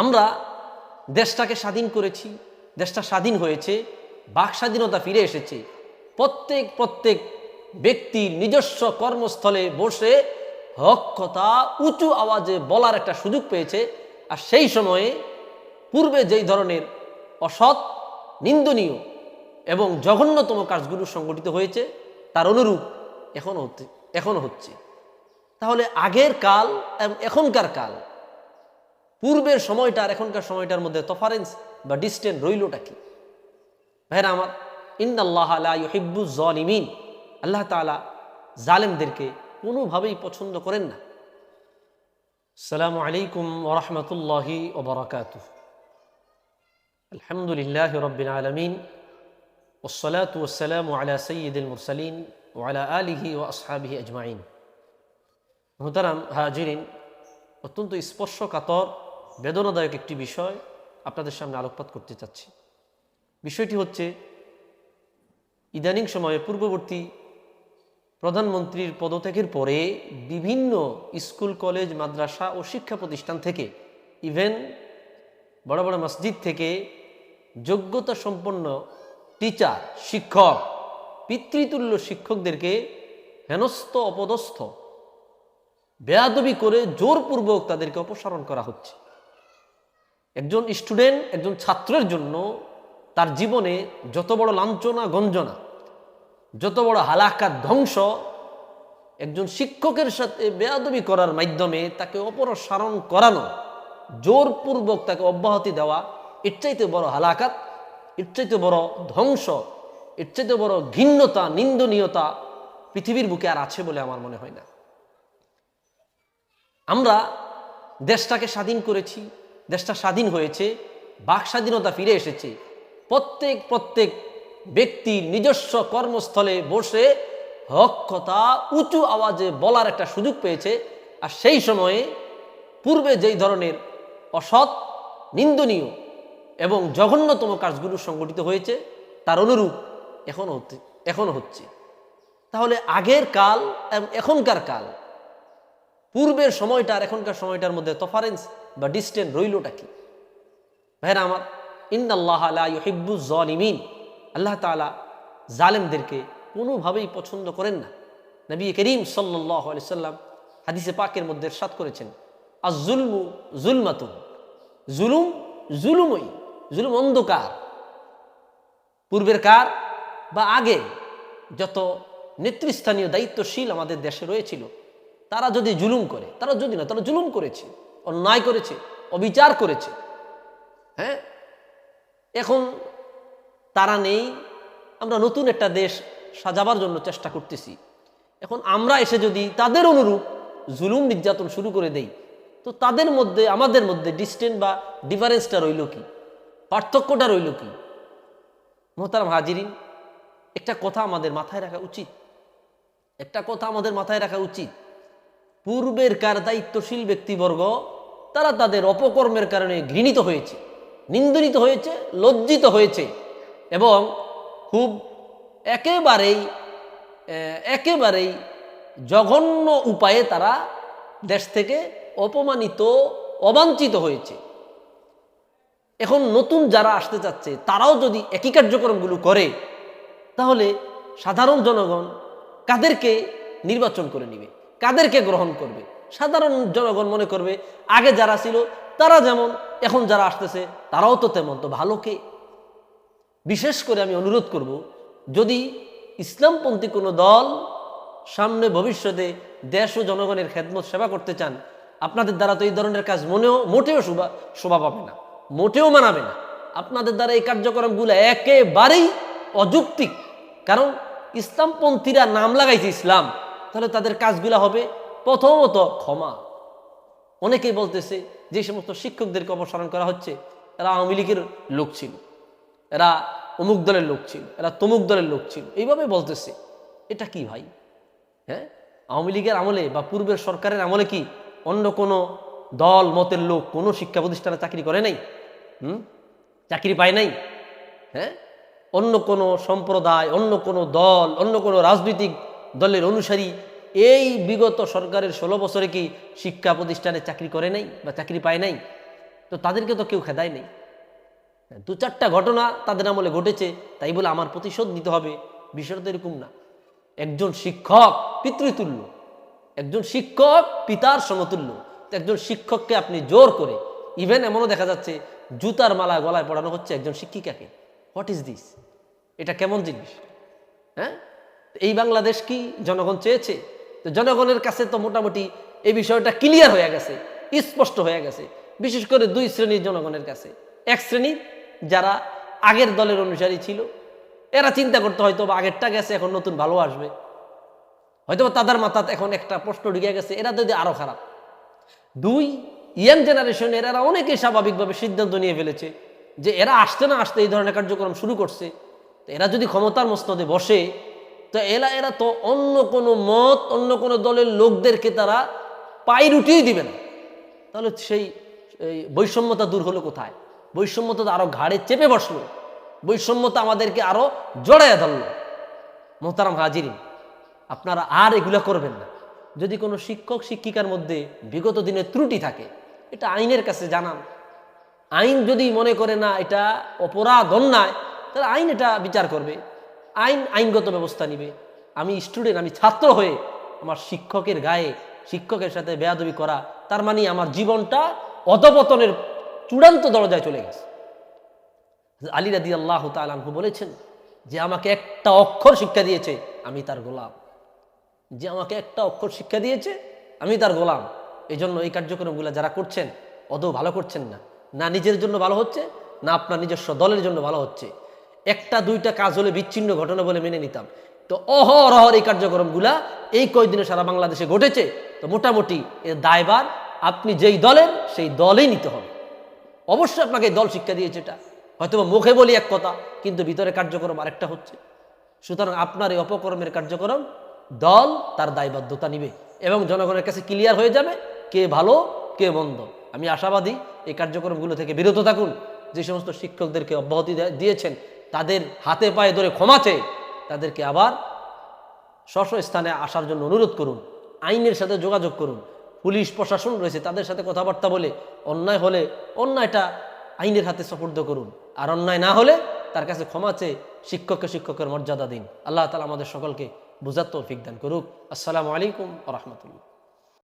আমরা দেশটাকে স্বাধীন করেছি, দেশটা স্বাধীন হয়েছে, বাক স্বাধীনতা ফিরে এসেছে। প্রত্যেক প্রত্যেক ব্যক্তি নিজস্ব কর্মস্থলে বসে হক কথা উঁচু আওয়াজে বলার একটা সুযোগ পেয়েছে। আর সেই সময়ে পূর্বে যেই ধরনের অসৎ, নিন্দনীয় এবং জঘন্যতম কাজগুলো সংগঠিত হয়েছে, তার অনুরূপ এখন হচ্ছে এখন হচ্ছে। তাহলে আগের কাল এবং এখনকার কাল পূর্বের সময়টা আর এখনকার সময়টার মধ্যে তফারেন্স বা ডিস্টেন্স রইলটা কি? ভাইরা আমার ইন্দাল্লাহ আলাহিব্বু জলিমিন। আল্লাহ তালা জালেমদেরকে কোনোভাবেই পছন্দ করেন না। সালামু আলাইকুম ওরহমতুল্লাহি ওবরাকাত আলহামদুলিল্লাহ রবিন আলমিন। ওসলাত ওসালাম আলা সঈদুল মুরসালিন ওয়ালা আলিহি ও আসহাবিহি আজমাইন। মোহতারাম হাজিরিন, অত্যন্ত স্পর্শকাতর বেদনাদায়ক একটি বিষয় আপনাদের সামনে আলোকপাত করতে চাচ্ছি। বিষয়টি হচ্ছে, ইদানিং সময়ে পূর্ববর্তী প্রধানমন্ত্রীর পদত্যাগের পরে বিভিন্ন স্কুল, কলেজ, মাদ্রাসা ও শিক্ষা প্রতিষ্ঠান থেকে, ইভেন বড় বড় মসজিদ থেকে যোগ্যতা সম্পন্ন টিচার, শিক্ষক, পিতৃতুল্য শিক্ষকদেরকে হেনস্থ, অপদস্থ, বেয়াদবি করে জোরপূর্বক তাদেরকে অপসারণ করা হচ্ছে। একজন স্টুডেন্ট, একজন ছাত্রের জন্য তার জীবনে যত বড় লাঞ্ছনা, গঞ্জনা, যত বড় হালাকার ধ্বংস একজন শিক্ষকের সাথে বেয়াদবি করার মাধ্যমে তাকে অপসারণ করানো, জোরপূর্বক তাকে অব্যাহতি দেওয়া, এর চাইতে বড় হালাকাত, এর চাইতে বড় ধ্বংস, এর চাইতে বড় ঘিন্নতা, নিন্দনীয়তা পৃথিবীর বুকে আর আছে বলে আমার মনে হয় না। আমরা দেশটাকে স্বাধীন করেছি দেশটা স্বাধীন হয়েছে, বাক স্বাধীনতা ফিরে এসেছে। প্রত্যেক প্রত্যেক ব্যক্তির নিজস্ব কর্মস্থলে বসে হক কথা উঁচু আওয়াজে বলার একটা সুযোগ পেয়েছে। আর সেই সময়ে পূর্বে যেই ধরনের অসৎ, নিন্দনীয় এবং জঘন্যতম কাজগুলো সংগঠিত হয়েছে, তার অনুরূপ এখনও হচ্ছে এখন হচ্ছে। তাহলে আগের কাল এবং এখনকার কাল পূর্বের সময়টা আর এখনকার সময়টার মধ্যে তফারেন্স বা ডিস্টেন্স রইলটা কি? ভাইরা আমার ইন্দাল্লাহ হিব্বু জলিমিন। আল্লাহ তালা জালেমদেরকে কোনোভাবেই পছন্দ করেন না। নবী করিম সাল্লাহ সাল্লাম হাদিসে পাকের মধ্যে সাত করেছেন আর জুলমু জুলমাতুন। জুলুম জুলুমই, জুলুম অন্ধকার। পূর্বের কার বা আগে যত নেতৃস্থানীয় দায়িত্বশীল আমাদের দেশে রয়েছিল তারা যদি জুলুম করে, তারা যদি না, তারা জুলুম করেছে, অন্যায় করেছে, অবিচার করেছে হ্যাঁ? এখন তারা নেই, আমরা নতুন একটা দেশ সাজাবার জন্য চেষ্টা করতেছি। এখন আমরা এসে যদি তাদের অনুরূপ জুলুম নির্যাতন শুরু করে দেই, তো তাদের মধ্যে, আমাদের মধ্যে ডিস্টেন্স বা ডিফারেন্সটা রইল কি? পার্থক্যটা রইল কি? মোহতারাম হাজিরিন, একটা কথা আমাদের মাথায় রাখা উচিত। একটা কথা আমাদের মাথায় রাখা উচিত। পূর্বের কার দায়িত্বশীল ব্যক্তিবর্গ, তারা তাদের অপকর্মের কারণে ঘৃণিত হয়েছে, নিন্দনিত হয়েছে, লজ্জিত হয়েছে এবং খুব একেবারেই একেবারেই জঘন্য উপায়ে তারা দেশ থেকে অপমানিত, অবাঞ্ছিত হয়েছে। এখন নতুন যারা আসতে চাচ্ছে, তারাও যদি একই কার্যক্রমগুলো করে, তাহলে সাধারণ জনগণ কাদেরকে নির্বাচন করে নিবে? কাদেরকে গ্রহণ করবে? সাধারণ জনগণ মনে করবে, আগে যারা ছিল, তারা যেমন, এখন যারা আসতেছে, তারাও তো তেমন। তো ভালো কে? বিশেষ করে আমি অনুরোধ করব, যদি ইসলামপন্থী কোনো দল সামনে ভবিষ্যতে দেশ ও জনগণের খেদমত সেবা করতে চান, আপনাদের দ্বারা তো এই ধরনের কাজ মনেও, মোটেও শোভা শোভা পাবে না, মোটেও মানাবে না। আপনাদের দ্বারা এই কার্যক্রমগুলো একেবারেই অযৌক্তিক। কারণ ইসলামপন্থীরা নাম লাগাইছে ইসলাম। তাহলে তাদের কাজগুলো হবে প্রথমত ক্ষমা। অনেকেই বলতেছে যে সমস্ত শিক্ষকদেরকে অপসারণ করা হচ্ছে, এরা আওয়ামী লীগের লোক ছিল, এরা অমুক দলের লোক ছিল, এরা তমুক দলের লোক ছিল। এইভাবে বলতেছে। এটা কি ভাই? হ্যাঁ? আওয়ামী লীগের আমলে বা পূর্বের সরকারের আমলে কি অন্য কোনো দল, মতের লোক কোনো শিক্ষা প্রতিষ্ঠানে চাকরি করে নাই? হুম? চাকরি পায় নাই? হ্যাঁ? অন্য কোনো সম্প্রদায়, অন্য কোনো দল, অন্য কোনো রাজনৈতিক দলের অনুসারী এই বিগত সরকারের ষোলো বছরে কি শিক্ষা প্রতিষ্ঠানে চাকরি করে নাই বা চাকরি পায় নাই? তো তাদেরকে তো কেউ খেদায় নেই। দু চারটা ঘটনা তাদের আমলে ঘটেছে, তাই বলে আমার প্রতিশোধ নিতে হবে। বিষয়টা এরকম না। একজন শিক্ষক পিতৃতুল্য, একজন শিক্ষক পিতার সমতুল্য একজন শিক্ষককে আপনি জোর করে ইভেন এমনও দেখা যাচ্ছে জুতার মালা গলায় পড়ানো হচ্ছে একজন শিক্ষিকাকে। হোয়াট ইজ দিস এটা কেমন জিনিস? হ্যাঁ? এই বাংলাদেশ কি জনগণ চেয়েছে? তো জনগণের কাছে তো মোটামুটি এই বিষয়টা ক্লিয়ার হয়ে গেছে, স্পষ্ট হয়ে গেছে। বিশেষ করে দুই শ্রেণির জনগণের কাছে। এক শ্রেণি, যারা আগের দলের অনুসারী ছিল, এরা চিন্তা করতে হয়তো বা আগেরটা গেছে, এখন নতুন ভালো আসবে। হয়তো তাদের মাথাত এখন একটা প্রশ্ন ঢুকে গেছে, এরা যদি আরও খারাপ। দুই, ইয়াং জেনারেশনের এরা অনেকেই স্বাভাবিকভাবে সিদ্ধান্ত নিয়ে ফেলেছে যে এরা আসতে না আসতে এই ধরনের কার্যক্রম শুরু করছে। এরা যদি ক্ষমতার মস্তদে বসে তো এরা এরা তো অন্য কোনো মত, অন্য কোনো দলের লোকদেরকে তারা পাই রুটিয়ে দিবে না। তাহলে সেই বৈষম্যতা দূর হলো কোথায়? বৈষম্যতা তো আরও ঘাড়ে চেপে বসল। বৈষম্যতা আমাদেরকে আরও জড়াইয়া ধরলো। মোহতারাম হাজিরিন, আপনারা আর এগুলা করবেন না। যদি কোনো শিক্ষক শিক্ষিকার মধ্যে বিগত দিনের ত্রুটি থাকে, এটা আইনের কাছে জানান। আইন যদি মনে করে না এটা অপরাধ অন্যায়, তাহলে আইন এটা বিচার করবে। আইন আইনগত ব্যবস্থা নিবে। আমি স্টুডেন্ট আমি ছাত্র হয়ে আমার শিক্ষকের গায়ে শিক্ষকের সাথে বেয়াদবি করা, তার মানে আমার জীবনটা অধপতনের চূড়ান্ত দরজায় চলে গেছে। আলী রাদি আল্লাহ তালু বলেছেন যে আমাকে একটা অক্ষর শিক্ষা দিয়েছে, আমি তার গোলাম। যে আমাকে একটা অক্ষর শিক্ষা দিয়েছে, আমি তার গোলাম। এই জন্য এই কার্যক্রমগুলো যারা করছেন, অদৌ ভালো করছেন না। না নিজের জন্য ভালো হচ্ছে, না আপনার নিজস্ব দলের জন্য ভালো হচ্ছে। একটা, দুইটা কাজ হলে বিচ্ছিন্ন ঘটনা বলে মেনে নিতাম। তো অহরহর এই কার্যক্রমগুলা এই কয়েকদিনে সারা বাংলাদেশে ঘটেছে। তো মোটামুটি এর দায়বার আপনি যেই দলের, সেই দলেই নিতে হবে। অবশ্যই আপনাকে দল শিক্ষা দিয়েছে এটা। হয়তো মুখে বলি এক কথা, কিন্তু ভিতরে কার্যক্রম আরেকটা হচ্ছে। সুতরাং আপনার এই অপকর্মের কার্যক্রম, দল তার দায়বদ্ধতা নিবে এবং জনগণের কাছে ক্লিয়ার হয়ে যাবে কে ভালো, কে মন্দ। আমি আশাবাদী এই কার্যক্রমগুলো থেকে বিরত থাকুন। যে সমস্ত শিক্ষকদেরকে অব্যাহতি দিয়েছেন তাদের হাতে পায়ে ধরে ক্ষমা চেয়ে তাদেরকে আবার স্ব স্থানে আসার জন্য অনুরোধ করুন, আইনের সাথে যোগাযোগ করুন। পুলিশ, প্রশাসন রয়েছে, তাদের সাথে কথাবার্তা বলে অন্যায় হলে অন্যায়টা আইনের হাতে সফর্দ করুন। আর অন্যায় না হলে তার কাছে ক্ষমা চেয়ে শিক্ষককে শিক্ষকের মর্যাদা দিন। আল্লাহ তালা আমাদের সকলকে বুঝার তৌফিক করুক। আসসালামু আলাইকুম রহমতুল্লাহ।